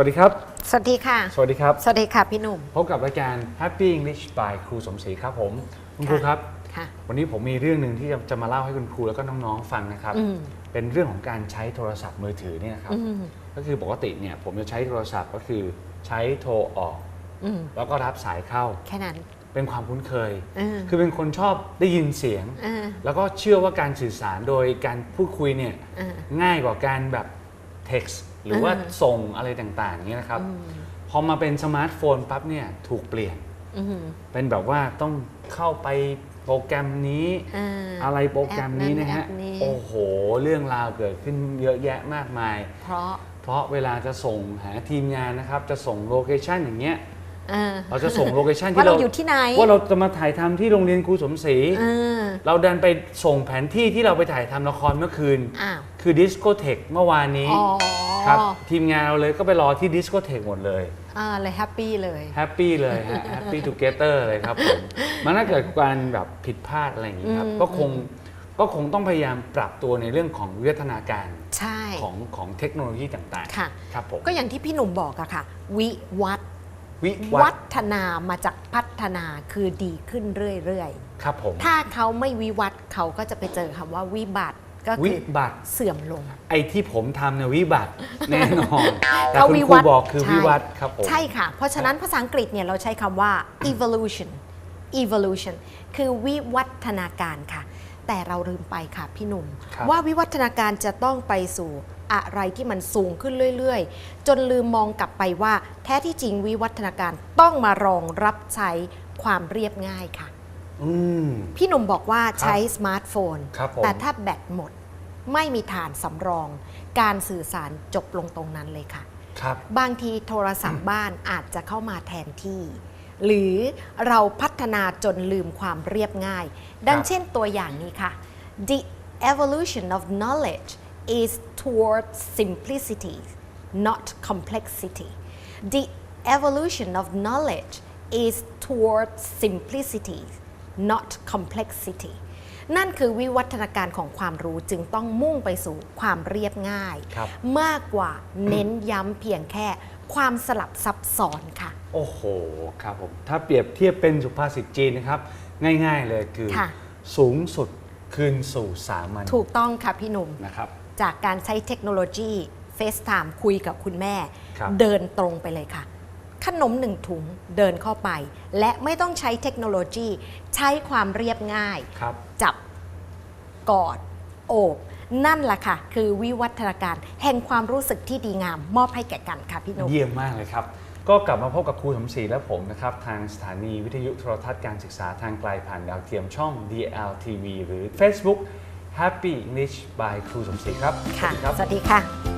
วัสดีครับ สวัสดีค่ะ สวัสดีครับ สวัสดีค่ะพี่หนุ่ม พบกับรายการ Happy English by ครูสมศรีครับผม คุณครูค่ะครับค่ะวันนี้ผมมีเรื่องหนึ่งที่จะจะมาเล่าให้คุณครูแล้วก็น้องๆฟังนะครับอืมเป็นเรื่องของการใช้โทรศัพท์มือถือเนี่ยนะครับอืมก็คือปกติเนี่ยผมจะใช้โทรศัพท์ก็คือใช้โทรออกอืมแล้วก็รับสายเข้า แค่นั้น เป็นความคุ้นเคยเออคือเป็นคนชอบได้ยินเสียงเออแล้วก็เชื่อว่าการสื่อสารโดยการพูดคุยเนี่ยเออง่ายกว่าการแบบ text หรือว่าเออส่งอะไรต่างๆอย่างเงี้ยนะครับ พอมาเป็นสมาร์ทโฟนปั๊บเนี่ยถูกเปลี่ยนอืมเป็นแบบว่าต้องเข้าไปโปรแกรมนี้เอออะไรโปรแกรมนี้นะฮะแอปนี้โอ้โห เรื่องราวเกิดขึ้นเยอะแยะมากมาย เพราะเพราะเวลาจะส่งหาทีมงานนะครับ จะส่งโลเคชันอย่างเงี้ย เออ เราจะส่งโลเคชันว่าที่เราเราอยู่ที่ไหน ว่าเราจะมาถ่ายทำที่โรงเรียนครูสมศรี เออ เราดันไปส่งแผนที่ที่เราไปถ่ายทำละครเมื่อคืน อ้าว คือดิสโกเทคเมื่อวานนี้อ๋อ ครับทีมงานเราเลยก็ไปรอที่ดิสโกเทคหมดเลย อ่าเลยแฮปปี้เลย แฮปปี้เลยฮะ แฮปปี้ทูเกเตอร์เลยครับผม มันถ้าเกิดการแบบผิดพลาดอะไรอย่างนี้ครับ อืม ก็คงก็คงต้องพยายามปรับตัวในเรื่องของวิวัฒนาการใช่ ของของเทคโนโลยีต่างค่ะ ๆ ครับผม ก็อย่างที่พี่หนุ่มบอกอะค่ะ วิวัฒน์ วิวัวัฒน์ฒนามาจากพัฒนาคือดีขึ้นเรื่อยครับผม ๆ ถ้าเขาไม่วิวัฒน์เขาก็จะไปเจอคำว่าวิบัติก็วิคือบัติ เสื่อมลง ไอ้ที่ผมทำเนี่ยวิบัติแน่นอนแต่เขาคุณวิครูวัฒน์บอกคือใช่วิวัฒน์ครับผม ใช่ค่ะ เพราะฉะนั้นภาษาอังกฤษเนี่ยเราใช้คำว่า evolution evolution คือวิวัฒนาการค่ะ แต่เราลืมไปค่ะพี่หนุ่มครับว่าวิวัฒนาการจะต้องไปสู่อะไรที่มันสูงขึ้นเรื่อยๆ จนลืมมองกลับไปว่า แท้ที่จริงวิวัฒนาการต้องมารองรับใช้ความเรียบง่ายค่ะอืมพี่หนุ่มบอกว่าใช้สมาร์ทโฟนครับผมแต่ถ้าแบตหมดไม่มีฐานสำรอง การสื่อสารจบลงตรงนั้นเลยค่ะครับบางทีโทรศัพท์บ้านอาจจะเข้ามาแทนที่ หรือเราพัฒนาจนลืมความเรียบง่าย ดังเช่นตัวอย่างนี้ค่ะ The evolution of knowledge is towards simplicity not complexity The evolution of knowledge is towards simplicity not complexity นั่นคือวิวัฒนาการของความรู้จึงต้องมุ่งไปสู่ความเรียบง่ายครับมากกว่าเน้นย้ำเพียงแค่ ความสลับซับซ้อนค่ะ โอ้โหครับผมถ้าเปรียบเทียบเป็นสุภาษิตจีนนะครับ ง่ายๆเลยคือ ค่ะ สูงสุดคืนสู่สามัญถูกต้องค่ะพี่หนุ่ม นะครับ จากการใช้เทคโนโลยี FaceTime คุยกับคุณแม่ ครับ เดินตรงไปเลยค่ะ ขนมหนึ่งถุงเดินเข้าไป และไม่ต้องใช้เทคโนโลยี ใช้ความเรียบง่าย ครับ จับกอด โอบ นั่นแหละค่ะ คือวิวัฒนาการแห่งความรู้สึกที่ดีงาม มอบให้แก่กันค่ะพี่หนุ่มเยี่ยมมากเลยครับ ก็กลับมาพบกับครูสมศรีและผมนะครับ ทางสถานีวิทยุโทรทัศน์การศึกษาทางไกลผ่านดาวเทียมช่อง DLTV หรือ Facebook Happy English by ครูสมศรีครับ ค่ะ สวัสดีครับสวัสดีค่ะ